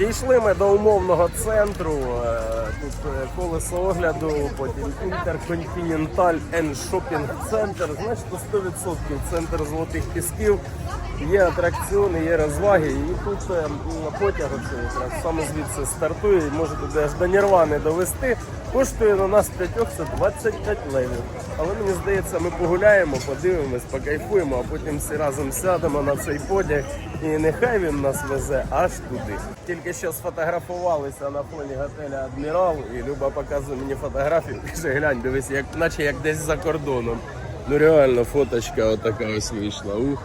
Дійшли ми до умовного центру. е, Тут е, колесо огляду, потім Intercontinental and Shopping Center. Значить, на 100% центр золотих пісків. Є атракціони, є розваги. І тут е, м, потяг саме звідси стартує і може туди аж до Нірвани довести. Коштує на нас п'ятьох 25 левів. Але мені здається, ми погуляємо, подивимось, покайфуємо, а потім всі разом сядемо на цей потяг. І нехай він нас везе аж туди. Тільки що сфотографувалися на фоні готеля Адмірал, і Люба показує мені фотографію. Каже, глянь, дивись, як наче як десь за кордоном. Ну реально, фоточка отака ось вийшла. Ух.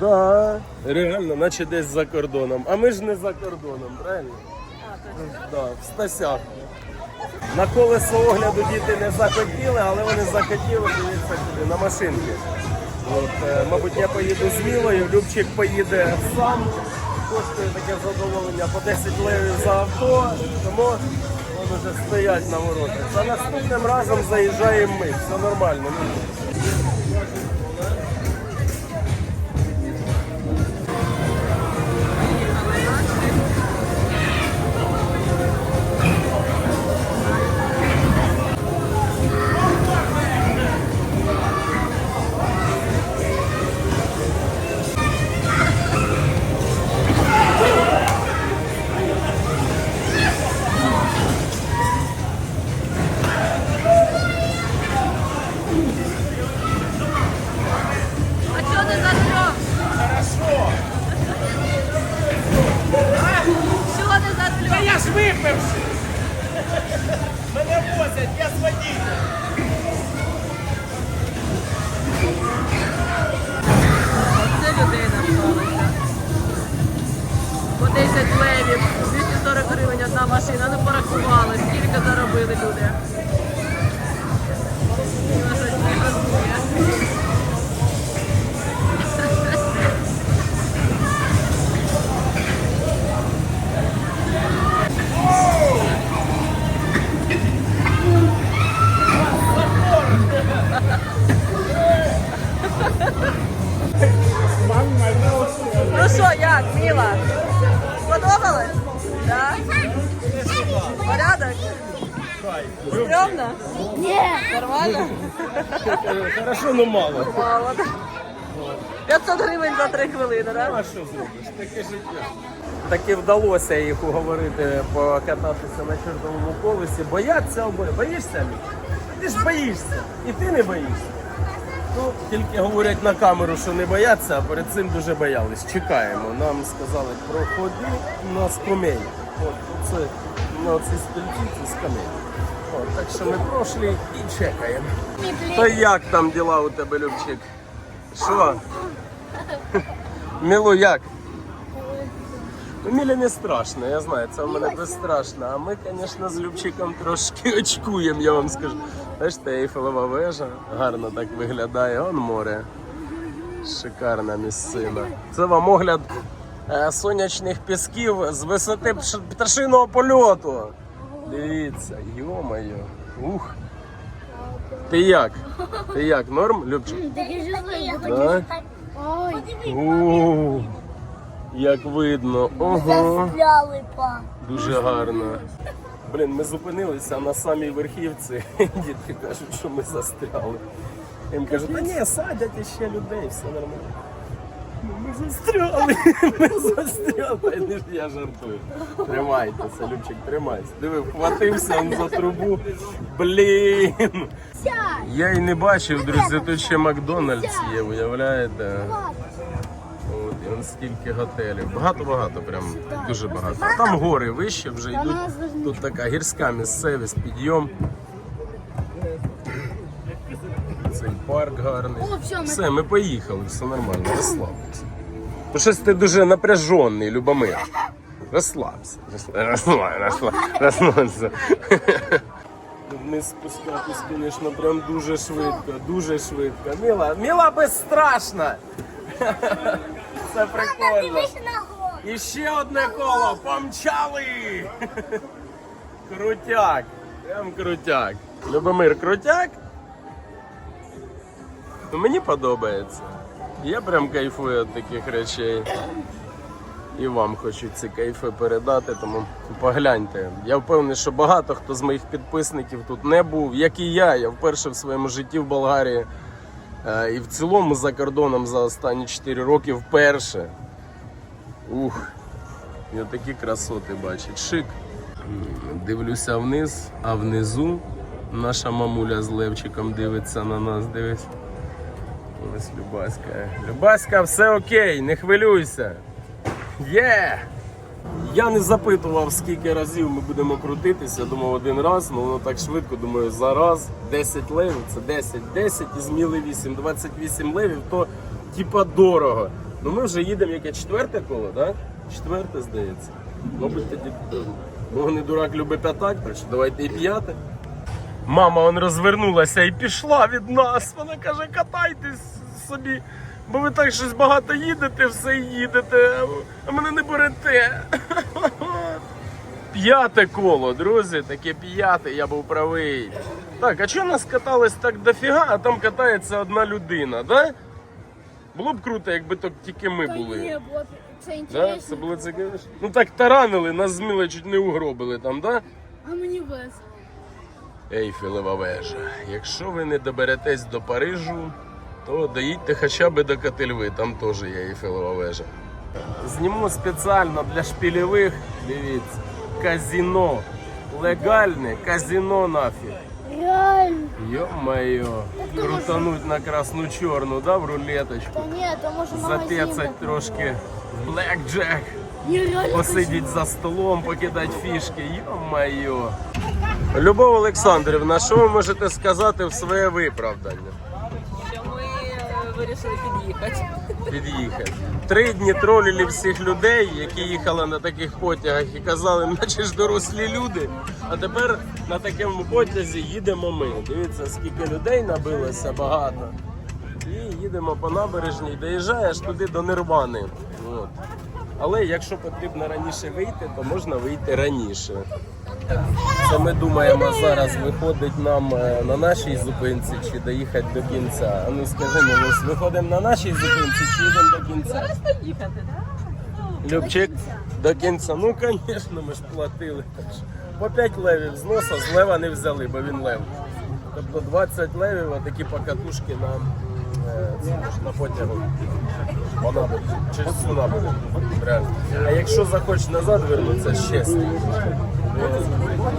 Да, реально, наче десь за кордоном. А ми ж не за кордоном, правильно? Да, в Стасях. На колесо огляду діти не захотіли, але вони захотіли дивитися куди, на машинки. От, е, мабуть, я поїду з Мілою, Любчик поїде сам. Коштує таке задоволення по 10 левів за авто, тому вони вже стоять на воротах. За наступним разом заїжджаємо ми, все нормально. А машина. Ну порахували, скільки заробили люди. Нормально? Хорошо, но мало. Мало. 500 гривень за 3 хвилини, так? А що зробиш? Таке життя. Таки вдалося їх уговорити покататися на чортовому колесі. Бояться обоє. Боїшся, Мік? Ти ж боїшся. І ти не боїшся. Ну, тільки говорять на камеру, що не бояться, а перед цим дуже боялись. Чекаємо. Нам сказали, проходи на скамей. От, це на цій стільці це скамей. От, так що ми пройшли і чекаємо. Та як там діла у тебе, Любчик? Що? Міло, як? Ну, Мілі не страшно, я знаю, це в мене безстрашно. А ми, звісно, з Любчиком трошки очкуємо, я вам скажу. Бачите, Ейфелева вежа гарно так виглядає, он море. Шикарна місцина. Це вам огляд е, сонячних пісків з висоти пташиного польоту. Дивіться, йо-моє. Ух. Ти як? Ти як? Норм, Любчик? Да? У, як видно. Ого. Застряли, па. Дуже гарно. Блін, ми зупинилися на самій верхівці. Дітки кажуть, що ми застряли. Їм кажу, та ні, садять іще людей, все нормально. Ми застряли, ми застряли. Я жартую. Тримайтеся, Любчик, тримайся. Диви, вхватився він за трубу. Блін. Я і не бачив, друзі, тут ще Макдональдс є, уявляєте? От, і он стільки готелів. Багато-багато, прям дуже багато. А там гори вище вже йдуть. Тут така гірська місцевість, підйом. Цей парк гарний. О, все, ми- Все, ми поїхали, все нормально, розслабся. Бо щось ти дуже напряжений, Любомир. Розслабся. Розслабся, розслабся, розслабся. Вниз спускатись, звісно, прям дуже швидко, дуже швидко. Міла, Міла безстрашна! Це прикольно. І ще одне коло, помчали! Крутяк, прям крутяк. Любомир, крутяк? Ну, мені подобається. Я прям кайфую від таких речей. і вам хочу ці кайфи передати, тому погляньте. Я впевнений, що багато хто з моїх підписників тут не був, як і я. Я вперше в своєму житті в Болгарії е, і в цілому за кордоном за останні 4 роки вперше. Ух, я такі красоти бачить. Шик. Дивлюся вниз, а внизу наша мамуля з Левчиком дивиться на нас. Дивись. Ось Любаська. Любаська, все окей, не хвилюйся. Є! Я не запитував, скільки разів ми будемо крутитися. Думав один раз, ну воно так швидко. Думаю, за раз 10 левів, це 10, 10 і зміли 8, 28 левів, то типа дорого. Ну ми вже їдемо яке четверте коло, так? Четверте, здається. Мабуть, тоді бо не дурак любить п'ятать, давайте і п'яте. Мама он розвернулася і пішла від нас. Вона каже, катайтесь собі, бо ви так щось багато їдете, все їдете, а мене не берете. П'яте коло, друзі, таке п'яте, я був правий. Так, а чого нас каталось так дофіга, а там катається одна людина, да? Було б круто, якби то тільки ми були. Це Да? Це було цікаво. Ну так таранили, нас з Мілою чуть не угробили там, да? А мені весело. Ейфелева вежа. Якщо ви не доберетесь до Парижу, то доїдьте хоча б до Котельви, там теж є Ейфелева вежа. Зніму спеціально для шпільових, дивіться, казіно. Легальне казіно нафіг. Реально. Йо-моє, крутануть на красну чорну, да, в рулеточку. Та ні, то може Затецать магазин. трошки в блекджек. Посидіть за столом, покидати фішки. Йо-моє. Любов Олександрівна, що ви можете сказати в своє виправдання? Що ми е, вирішили під'їхати. Під'їхати. Три дні троліли всіх людей, які їхали на таких потягах і казали, наче ж дорослі люди. А тепер на такому потязі їдемо ми. Дивіться, скільки людей набилося багато. І їдемо по набережній, доїжджаєш туди до Нирвани. От. Але якщо потрібно раніше вийти, то можна вийти раніше. Це ми думаємо зараз виходить нам е, на нашій зупинці чи доїхати до кінця. А ну скажи мені, виходимо на нашій зупинці чи їдемо до кінця? Їхати, так? Любчик, до кінця. Ну, звісно, ми ж платили. По 5 левів з носа з лева не взяли, бо він лев. Тобто 20 левів, а такі покатушки на, е, на потягу. По. Через всю набережну. А якщо захочеш назад вернутися, ще стільки.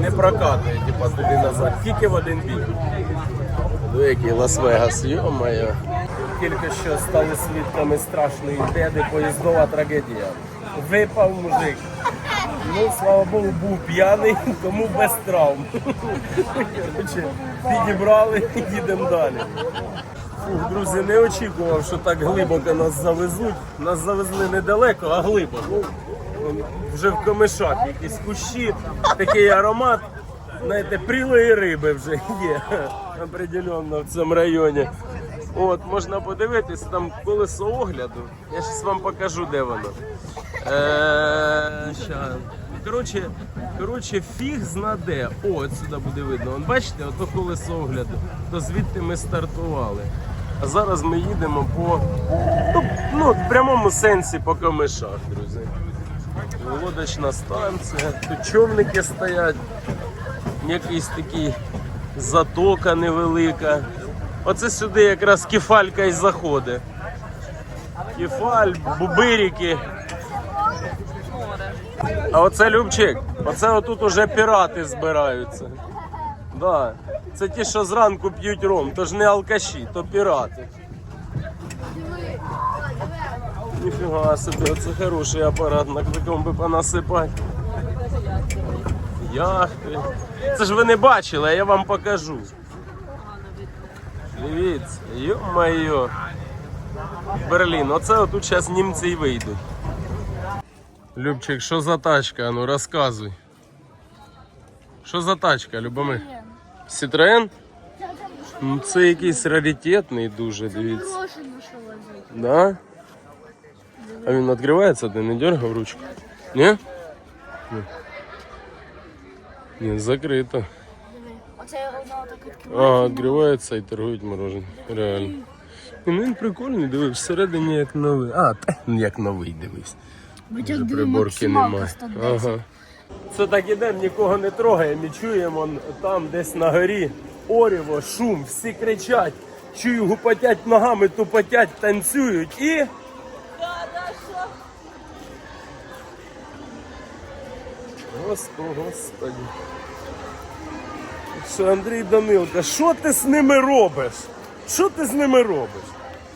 Не прокатує, типа туди назад. Тільки в один бік. Ну, який Лас-Вегас, йо-моє. Тільки що стали свідками страшної деди, поїздова трагедія. Випав мужик. Ну, слава Богу, був п'яний, тому без травм. Коротше, підібрали і їдемо далі. Фух, друзі, не очікував, що так глибоко нас завезуть. Нас завезли недалеко, а глибоко. Вже в комишах якісь кущі, такий аромат. Знаєте, прілої риби вже є определенно в цьому районі. От, можна подивитися, там колесо огляду. Я зараз вам покажу, де воно. Е. Коротше, коротше, фіг зна де. О, от сюди буде видно. Вон, бачите, ото колесо огляду. То звідти ми стартували. А зараз ми їдемо по ну, ну, в прямому сенсі по камишах, друзі. Лодочна станція, тут човники стоять, якийсь такий затока невелика. Оце сюди якраз кефалька і заходить. Кефаль, бубирики. А оце Любчик, оце отут уже пірати збираються. Да. Це ті, що зранку п'ють ром, то ж не алкаші, то пірати. Ніфіга собі, це хороший апарат, на якому би понасипати. Яхти. Це ж ви не бачили, а я вам покажу. Дивіться, йо-моє. Берлін, оце отут зараз німці й вийдуть. Любчик, що за тачка? Ну розказуй. Що за тачка, Любомир? Citroen? Ну, Це якийсь раритетний дуже, дивіться. Да? А він відкривається, ти не дергав ручку? Ні? Ні. Ні, закрито. А, відкривається і торгують мороженим. Реально. Ну він прикольний, дивись, всередині як новий. А, та, як новий дивись. Вже приборки немає. Ага. Це так ідемо, нікого не трогаємо, і чуємо там десь на горі. Оріво, шум, всі кричать, чую, гупотять ногами, тупотять, танцюють і... Господи. Що Андрій Данилка, що ти з ними робиш? Що ти з ними робиш?